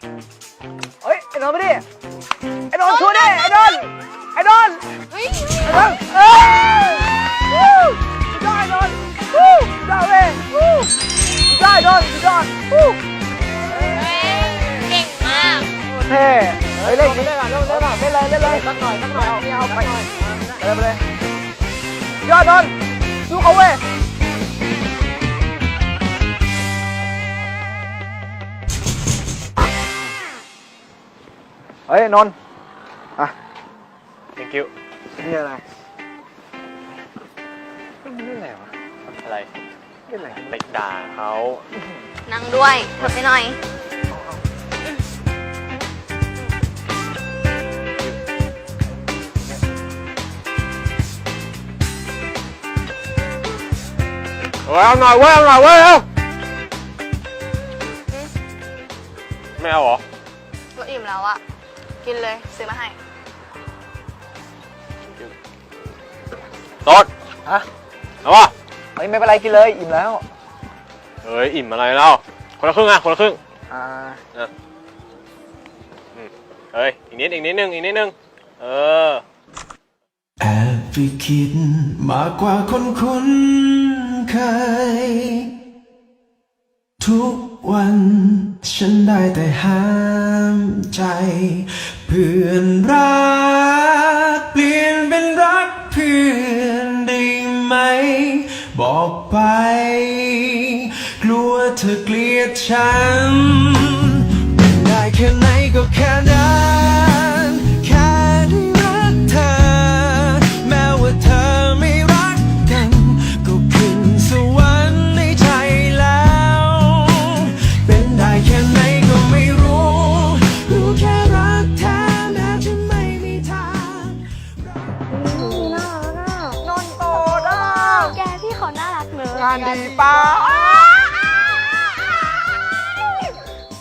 เฮ้ยไอ้นนท์มาดิไอ้นนท์ช่วยดิไอ้นนท์ไอ้นนท์เฮ้ยไอ้นนท์เอ้ยวู้สุดยอดไอ้นนท์วู้สุดยอดเว้ยวู้สุดยอดไอ้นนท์สุดยอดวู้เก่งมากเท่เฮ้ยเล่นเล่นก่อนเล่นเล่นก่อนเล่นเลยเล่นเลยสักหน่อยสักหน่อยเอาไม่เอาไปเลยไปเลยยอดนนท์สู้เขาเว้ย เฮ้ยนนท์อะ thank you นี่อะไรนี่อะไรวะอะไรนี่อะไรไปด่าเขานั่งด้วยหลบไปหน่อยเฮ้ยเอาหน่อยเว้ยเอาหน่อยเว้ยเอาไม่เอาเหรอ ก็อิ่มแล้วอะ กินเลยซื้อมาให้โต๊ดฮะเอาวะเฮ้ยไม่เป็นไรกินเลยอิ่มแล้ว เฮ้ยอิ่มอะไรแล้วคนละครึ่งอะคนละครึ่งอ่าเฮ้ยอีกนิดอีกนิดนึงอีกนิดนึงเออ แอบไปคิดมากกว่าคนคุ้นเคยทุก วัน ฉันได้แต่ห้ามใจ เพื่อนรัก เปลี่ยนเป็นรักเพื่อนได้ไหม บอกไป กลัวเธอเกลียดฉัน งานดีป้า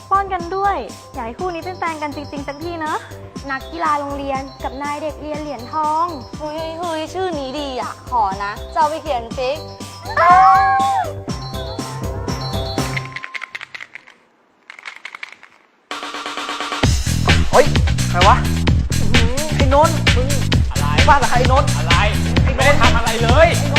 ป้อนกันด้วย อยากให้คู่นี้เป็นแฟนกันจริงๆสักทีเนอะนักกีฬาโรงเรียนกับนายเด็กเรียนเหรียญทองเฮ้ยเฮ้ยชื่อนี้ดีอะ ขอนะจะเอาไปเขียนฟิกเฮ้ยใครวะอื้อหือไอ้นนท์มึงอะไรบ้ากับใครไอ้นนท์อะไร ไม่ได้ทำอะไรเลย ไอ้น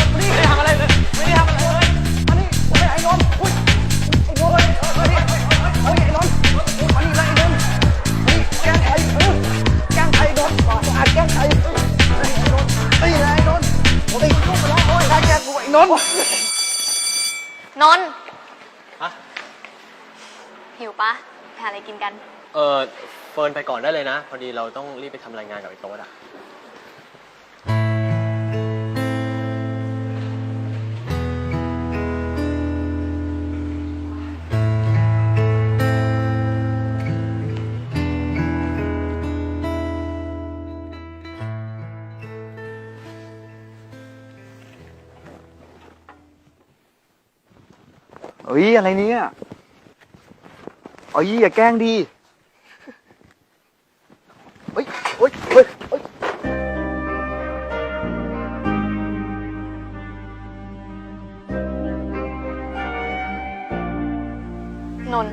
นท์ นนท์นนฮะ หิวปะไปหาอะไรกินกัน เออเฟิร์นไปก่อนได้เลยนะ พอดีเราต้องรีบไปทำรายงานกับไอ้โต๊ดอะ เฮ้ยอะไรเนี่ยเอ้ยอย่าแกล้งดีเฮ้ยเฮ้ยเฮ้ยเฮ้ยนน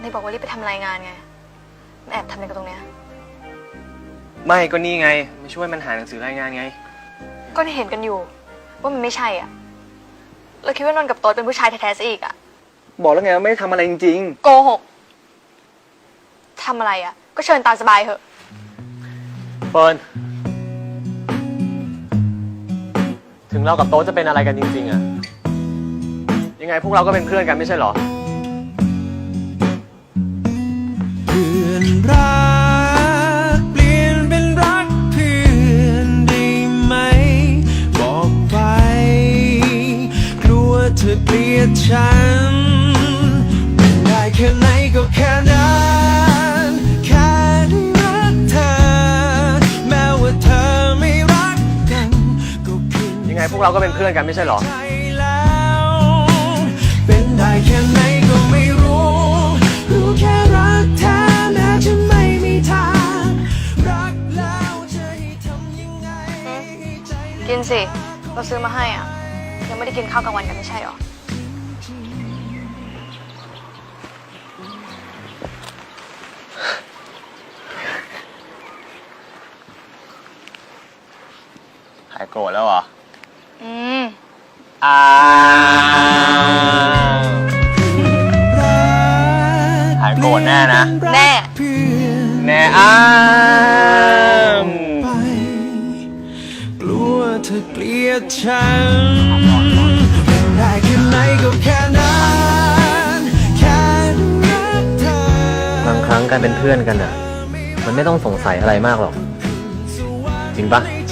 ในบอกว่ารีบไปทำรายงานไงมาแอบทำอะไรกันตรงเนี้ย ไม่ก็นี่ไงมาช่วยมันหาหนังสือรายงานไง ก็เห็นกันอยู่ ว่ามันไม่ใช่อะ เราคิดว่านนท์กับโต๊ดเป็นผู้ชายแท้ๆซะอีกอะ บอกแล้วไงว่าไม่ได้ทำอะไรจริงโกหกทำอะไรอะ ก็เชิญตามสบายเถอะเฟิร์นถึงเรากับโต๊ดจะเป็นอะไรกันจริงๆอะยังไงพวกเราก็เป็นเพื่อนกันไม่ใช่เหรอ เพื่อนรั ยดฉันได้แค่ไหนก็แค่นั้นแค่ได้รักเธอ แม้ว่าเธอไม่รักกันก็ขึ้นยังไงพวกเราก็เป็นเพื่อนกันไม่ใช่เหรอ ใจแล้วเป็นได้แค่ไหนก็ไม่รู้ รู้แค่รักแท้แม้จะไม่มีทาง รักแล้วจะให้ทำยังไงให้ใจ กินสิ เราซื้อมาให้อะ ยังไม่ได้กินข้าวกลางวันกันไม่ใช่หรอ โกรธแล้วเหรอ อืม อ้าว หายโกรธแน่นะ แน่ แน่อ้ามไปกลัวเธอเกลียดฉันเป็นได้แค่ไหนก็แค่นั้นแค่รักเธอ บางครั้งการเป็นเพื่อนกันอะ มันไม่ต้องสงสัยอะไรมากหรอก จริงปะให้